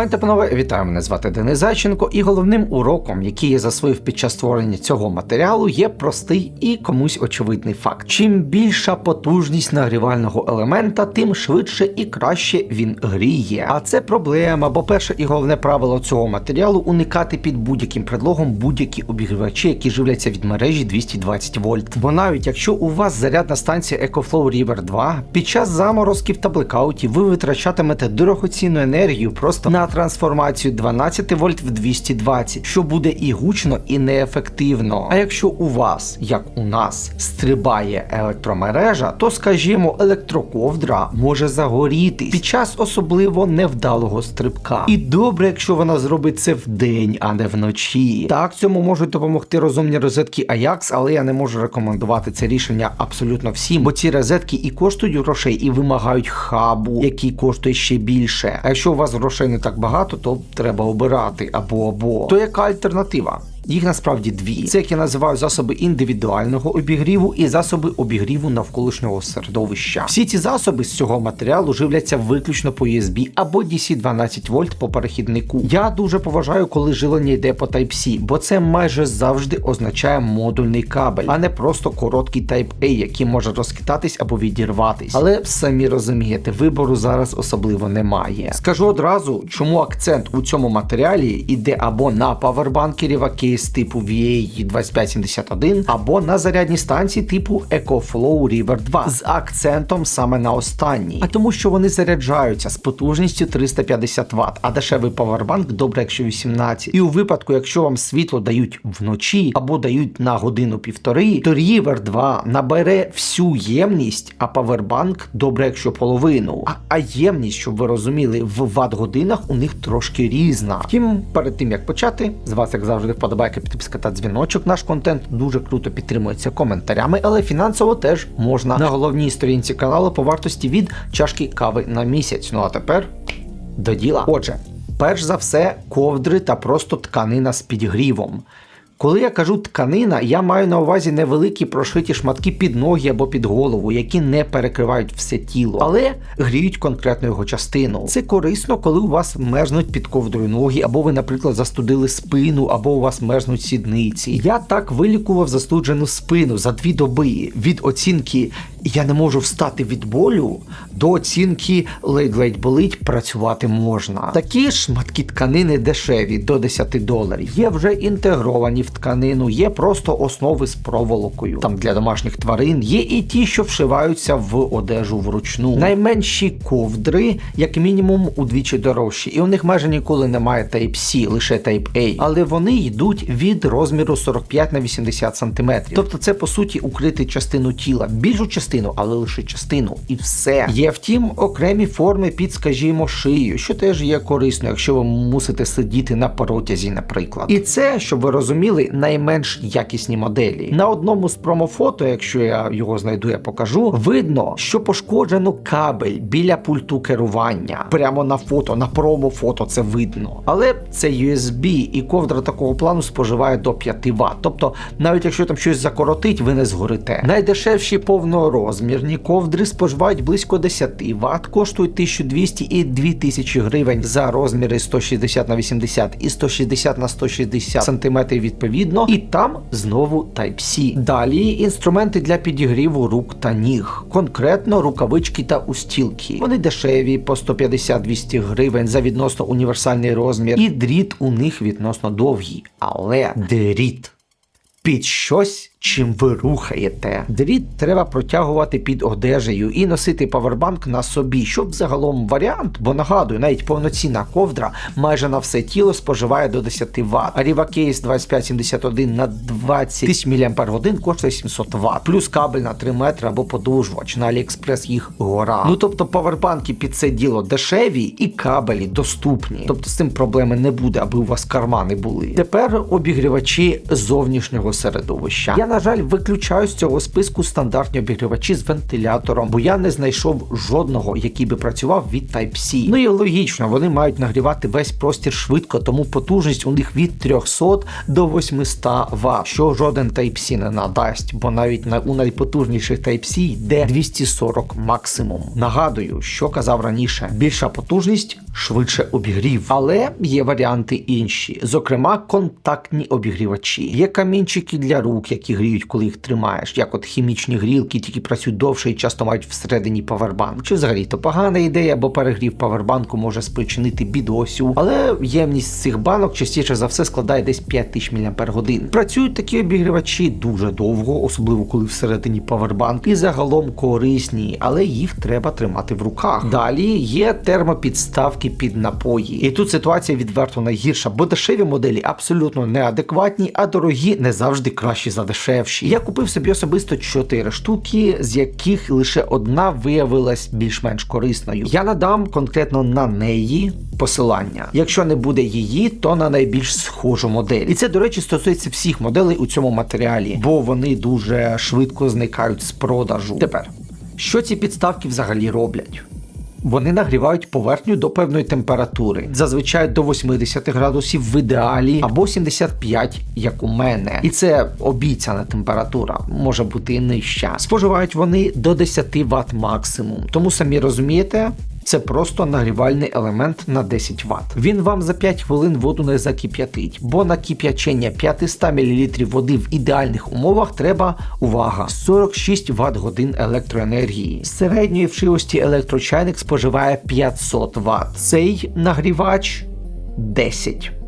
Пані та панове, вітаю, мене звати Денис Зайченко, і головним уроком, який я засвоїв під час створення цього матеріалу, є простий і комусь очевидний факт: чим більша потужність нагрівального елемента, тим швидше і краще він гріє. А це проблема, бо перше і головне правило цього матеріалу уникати під будь-яким предлогом будь-які обігрівачі, які живляться від мережі 220 вольт. Бо навіть якщо у вас зарядна станція EcoFlow River 2, під час заморозків та блекаутів ви витрачатимете дорогоцінну енергію просто на трансформацію 12 вольт в 220, що буде і гучно, і неефективно. А якщо у вас, як у нас, стрибає електромережа, то скажімо, електроковдра може загоріти під час особливо невдалого стрибка. І добре, якщо вона зробить це вдень, а не вночі. Так, цьому можуть допомогти розумні розетки Ajax, але я не можу рекомендувати це рішення абсолютно всім, бо ці розетки і коштують грошей, і вимагають хабу, який коштує ще більше. А якщо у вас грошей не так багато, то треба обирати або або. То яка альтернатива? Їх насправді дві. Це як я називаю засоби індивідуального обігріву і засоби обігріву навколишнього середовища. Всі ці засоби з цього матеріалу живляться виключно по USB або DC 12 вольт по перехіднику. Я дуже поважаю, коли жилення йде по Type-C, бо це майже завжди означає модульний кабель, а не просто короткий Type-A, який може розхитатись або відірватись. Але самі розумієте, вибору зараз особливо немає. Скажу одразу, чому акцент у цьому матеріалі іде або на павербанкері кейс типу VA2571, або на зарядні станції типу EcoFlow River 2 з акцентом саме на останній. А тому, що вони заряджаються з потужністю 350 Вт, а дешевий павербанк добре, якщо 18. І у випадку, якщо вам світло дають вночі або дають на годину-півтори, то River 2 набере всю ємність, а павербанк добре, якщо половину. А, а ємність, щоб ви розуміли, в ватт-годинах у них трошки різна. Втім, перед тим як почати, з вас як завжди вподобайка, підписка та дзвіночок. Наш контент дуже круто підтримується коментарями, але фінансово теж можна на головній сторінці каналу по вартості від чашки кави на місяць. Ну а тепер до діла. Отже, перш за все, ковдри та просто тканина з підгрівом. Коли я кажу тканина, я маю на увазі невеликі прошиті шматки під ноги або під голову, які не перекривають все тіло, але гріють конкретну його частину. Це корисно, коли у вас мерзнуть під ковдрою ноги, або ви, наприклад, застудили спину, або у вас мерзнуть сідниці. Я так вилікував застуджену спину за дві доби від оцінки я не можу встати від болю до оцінки ледь-ледь болить, працювати можна. Такі шматки тканини дешеві до 10 доларів. Є вже інтегровані в тканину, є просто основи з проволокою. Там для домашніх тварин є і ті, що вшиваються в одежу вручну. Найменші ковдри, як мінімум, удвічі дорожчі, і у них майже ніколи немає Type-C, лише Type-A. Але вони йдуть від розміру 45 на 80 см. Тобто це по суті укрити частину тіла. Більшу частину, але лише частину. І все. Є втім окремі форми під, скажімо, шию, що теж є корисно, якщо ви мусите сидіти на протязі, наприклад. І це, щоб ви розуміли, найменш якісні моделі. На одному з промофото, якщо я його знайду, я покажу, видно, що пошкоджено кабель біля пульту керування. Прямо на фото, на промофото це видно. Але це USB, і ковдра такого плану споживає до 5 Вт. Тобто, навіть якщо там щось закоротить, ви не згорите. Найдешевші повнорозмірні ковдри споживають близько 10 Вт, коштують 1200 і 2000 гривень за розміри 160 на 80 і 160 на 160 см відповідно. І там знову Type-C. Далі інструменти для підігріву рук та ніг, конкретно рукавички та устілки. Вони дешеві по 150-200 гривень за відносно універсальний розмір, і дріт у них відносно довгий. Але дріт під щось. Чим ви рухаєте. Дріт треба протягувати під одежею і носити павербанк на собі, щоб загалом варіант, бо нагадую, навіть повноцінна ковдра майже на все тіло споживає до 10 Вт. А Riva Case 2571 на 20 тисяч мАч коштує 700 Вт. Плюс кабель на 3 метри або подовжувач. На AliExpress їх гора. Ну тобто павербанки під це діло дешеві і кабелі доступні. Тобто з цим проблеми не буде, аби у вас кармани були. Тепер обігрівачі зовнішнього середовища. Я на жаль, виключаю з цього списку стандартні обігрівачі з вентилятором, бо я не знайшов жодного, який би працював від Type-C. Ну і логічно, вони мають нагрівати весь простір швидко, тому потужність у них від 300 до 800 Вт, що жоден Type-C не надасть, бо навіть на у найпотужніших Type-C йде 240 максимум. Нагадую, що казав раніше: більша потужність швидше обігрів. Але є варіанти інші, зокрема, контактні обігрівачі. Є камінчики для рук, які гріють, коли їх тримаєш, як от хімічні грілки, тільки працюють довше і часто мають всередині павербанк. Чи взагалі то погана ідея, бо перегрів павербанку може спричинити бідосю. Але ємність цих банок частіше за все складає десь 5000 мАч. Працюють такі обігрівачі дуже довго, особливо коли всередині павербанк, і загалом корисні, але їх треба тримати в руках. Далі є термопідставки під напої. І тут ситуація відверто найгірша, бо дешеві моделі абсолютно неадекватні, а дорогі не завжди кращі за дешевші. Я купив собі особисто 4 штуки, з яких лише одна виявилась більш-менш корисною. Я надам конкретно на неї посилання. Якщо не буде її, то на найбільш схожу модель. І це, до речі, стосується всіх моделей у цьому матеріалі, бо вони дуже швидко зникають з продажу. Тепер, що ці підставки взагалі роблять? Вони нагрівають поверхню до певної температури, зазвичай до 80 градусів в ідеалі або 75, як у мене. І це обіцяна температура, може бути і нижча. Споживають вони до 10 Вт максимум. Тому самі розумієте. Це просто нагрівальний елемент на 10 Вт. Він вам за 5 хвилин воду не закип'ятить, бо на кип'ячення 500 мл води в ідеальних умовах треба увага 46 Вт годин електроенергії. З середньої вшивості електрочайник споживає 500 Вт. Цей нагрівач 10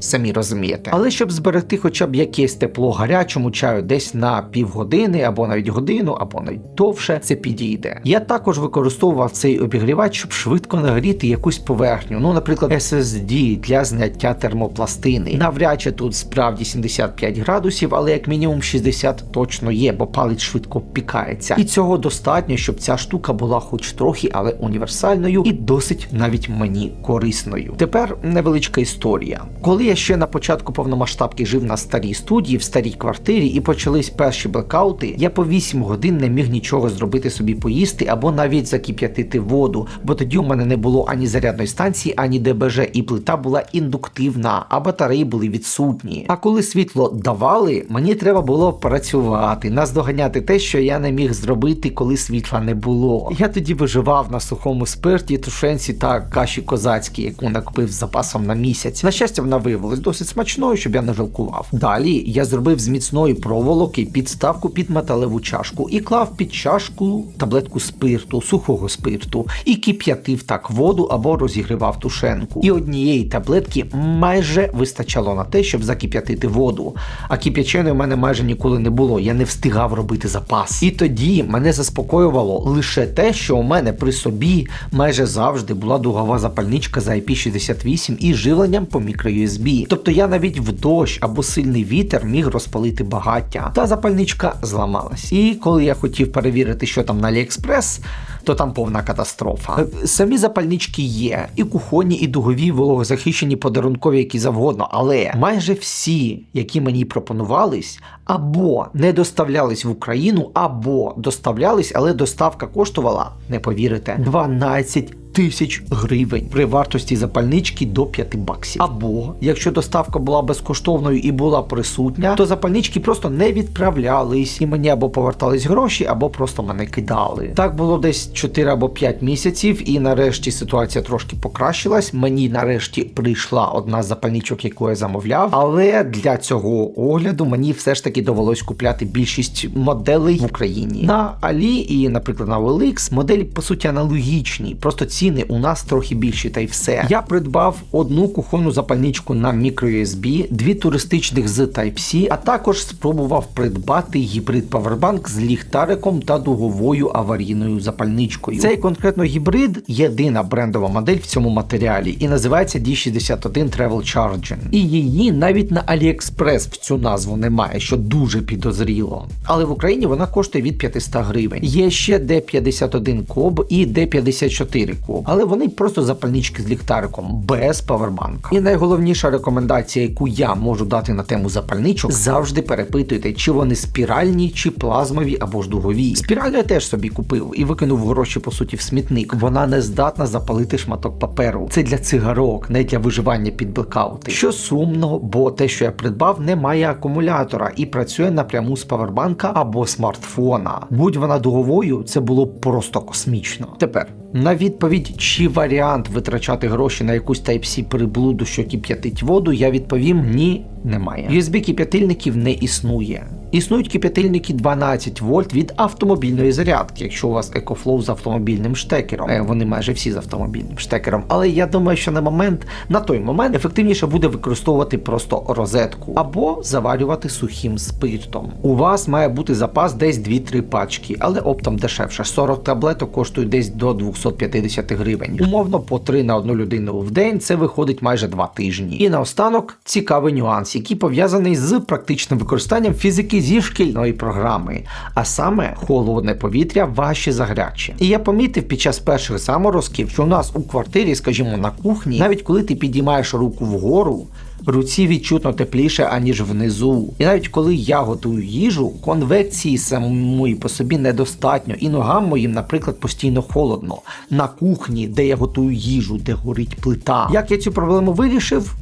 самі розумієте. Але щоб зберегти хоча б якесь тепло гарячому чаю десь на півгодини, або навіть годину, або навіть довше, це підійде. Я також використовував цей обігрівач, щоб швидко нагріти якусь поверхню, ну, наприклад, SSD для зняття термопластини. Навряд чи тут справді 75 градусів, але як мінімум 60 точно є, бо палець швидко пікається. І цього достатньо, щоб ця штука була хоч трохи, але універсальною і досить навіть мені корисною. Тепер невеличка історія. Коли я ще на початку повномасштабки жив на старій студії в старій квартирі і почались перші блекаути, я по 8 годин не міг нічого зробити собі поїсти або навіть закип'ятити воду, бо тоді у мене не було ані зарядної станції, ані ДБЖ, і плита була індуктивна, а батареї були відсутні. А коли світло давали, мені треба було працювати, наздоганяти те, що я не міг зробити, коли світла не було. Я тоді виживав на сухому спирті, тушенці та каші козацькій, яку накупив з запасом на місяць. На щастя, вона виявилась досить смачною, щоб я не жалкував. Далі я зробив з міцної проволоки підставку під металеву чашку і клав під чашку таблетку спирту, сухого спирту, і кип'ятив так воду або розігрівав тушенку. І однієї таблетки майже вистачало на те, щоб закип'ятити воду. А кип'яченої в мене майже ніколи не було. Я не встигав робити запас. І тоді мене заспокоювало лише те, що у мене при собі майже завжди була дугова запальничка за IP68 із живленням по мікро-USB. Тобто я навіть в дощ або сильний вітер міг розпалити багаття. Та запальничка зламалась. І коли я хотів перевірити, що там на AliExpress, то там повна катастрофа. Е, Самі запальнички є, і кухонні, і дугові, вологозахищені, подарункові, які завгодно, але майже всі, які мені пропонувались, або не доставлялись в Україну, або доставлялись, але доставка коштувала, не повірите, 12 тисяч гривень при вартості запальнички до 5 баксів. Або якщо доставка була безкоштовною і була присутня, то запальнички просто не відправлялись, і мені або повертались гроші, або просто мене кидали. Так було десь 4 або 5 місяців, і нарешті ситуація трошки покращилась. Мені нарешті прийшла одна з запальничок, яку я замовляв. Але для цього огляду мені все ж таки довелось купляти більшість моделей в Україні. На Алі і, наприклад, на OLX моделі по суті аналогічні, просто ціни у нас трохи більші, та й все. Я придбав одну кухонну запальничку на microUSB, дві туристичних з Type-C, а також спробував придбати гібрид Powerbank з ліхтариком та дуговою аварійною запальничкою. Цей конкретно гібрид єдина брендова модель в цьому матеріалі і називається D61 Travel Charging. І її навіть на AliExpress в цю назву немає, що дуже підозріло. Але в Україні вона коштує від 500 гривень. Є ще D51 Cob і D54 Cob, але вони просто запальнички з ліхтариком без павербанка. І найголовніша рекомендація, яку я можу дати на тему запальничок, завжди перепитуйте, чи вони спіральні, чи плазмові або ж дугові. Спіраль я теж собі купив і викинув гроші по суті в смітник. Вона не здатна запалити шматок паперу. Це для цигарок, не для виживання під блекаути. Що сумно, бо те, що я придбав, не має акумулятора і працює напряму з павербанка або смартфона. Будь вона дуговою, це було просто космічно. Тепер На відповідь, чи варіант витрачати гроші на якусь Type-C приблуду, що кип'ятить воду, я відповім ні, немає. USB кип'ятильників не існує. Існують кип'ятильники 12 вольт від автомобільної зарядки, якщо у вас EcoFlow з автомобільним штекером. Е, Вони майже всі з автомобільним штекером. Але я думаю, що на момент, на той момент ефективніше буде використовувати просто розетку або заварювати сухим спиртом. У вас має бути запас десь 2-3 пачки, але оптом дешевше. 40 таблеток коштують десь до 250 гривень. Умовно по 3 на одну людину в день це виходить майже 2 тижні. І наостанок цікавий нюанс, який пов'язаний з практичним використанням фізики зі шкільної програми, а саме холодне повітря важче за гаряче. І я помітив під час перших заморозків, що у нас у квартирі, скажімо, на кухні, навіть коли ти підіймаєш руку вгору. Руці відчутно тепліше, аніж внизу. І навіть коли я готую їжу, конвекції самої по собі недостатньо, і ногам моїм, наприклад, постійно холодно. На кухні, де я готую їжу, де горить плита. Як я цю проблему вирішив?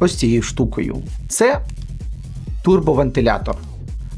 Ось цією штукою. Це турбовентилятор.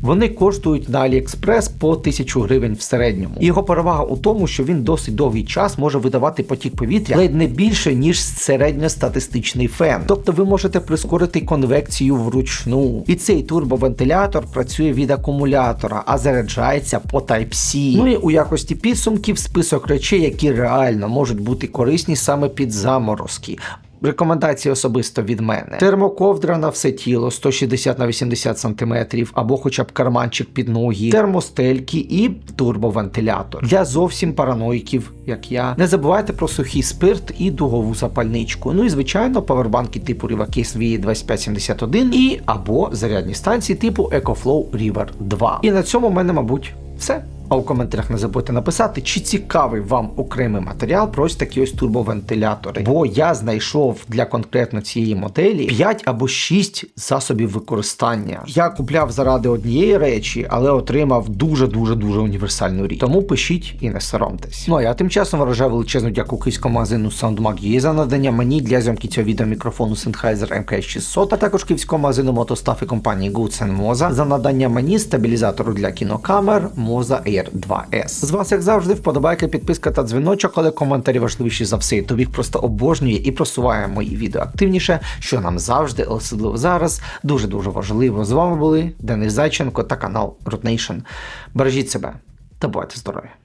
Вони коштують на AliExpress по 1000 гривень в середньому. Його перевага у тому, що він досить довгий час може видавати потік повітря ледь не більше, ніж середньостатистичний фен. Тобто ви можете прискорити конвекцію вручну. І цей турбовентилятор працює від акумулятора, а заряджається по Type-C. Ну і у якості підсумків список речей, які реально можуть бути корисні саме під заморозки. Рекомендації особисто від мене. Термоковдра на все тіло 160 на 80 см, або хоча б карманчик під ноги, термостельки і турбовентилятор. Для зовсім параноїків, як я. Не забувайте про сухий спирт і дугову запальничку. Ну і звичайно, павербанки типу Rivacase VE2571 і або зарядні станції типу EcoFlow River 2. І на цьому в мене, мабуть, все. А у коментарях не забудьте написати, чи цікавий вам окремий матеріал про ось такі ось турбовентилятори. Бо я знайшов для конкретно цієї моделі 5 або 6 засобів використання. Я купляв заради однієї речі, але отримав дуже-дуже дуже універсальну річ. Тому пишіть і не соромтесь. Ну а я тим часом виражаю величезну дяку київському магазину SoundMag.ua за надання мені для зйомки цього відео мікрофону Sennheiser MK600, а також київському магазину Мотостаф і компанії Goods Moza за надання мені стабілізатору для кінокамер Moza Air 2S. З вас, як завжди, вподобайка, підписка та дзвіночок, але коментарі важливіші за все. Їх просто обожнює і просуває мої відео активніше, що нам завжди, особливо зараз, дуже дуже важливо. З вами були Денис Зайченко та канал Root Nation. Бережіть себе та бувайте здорові!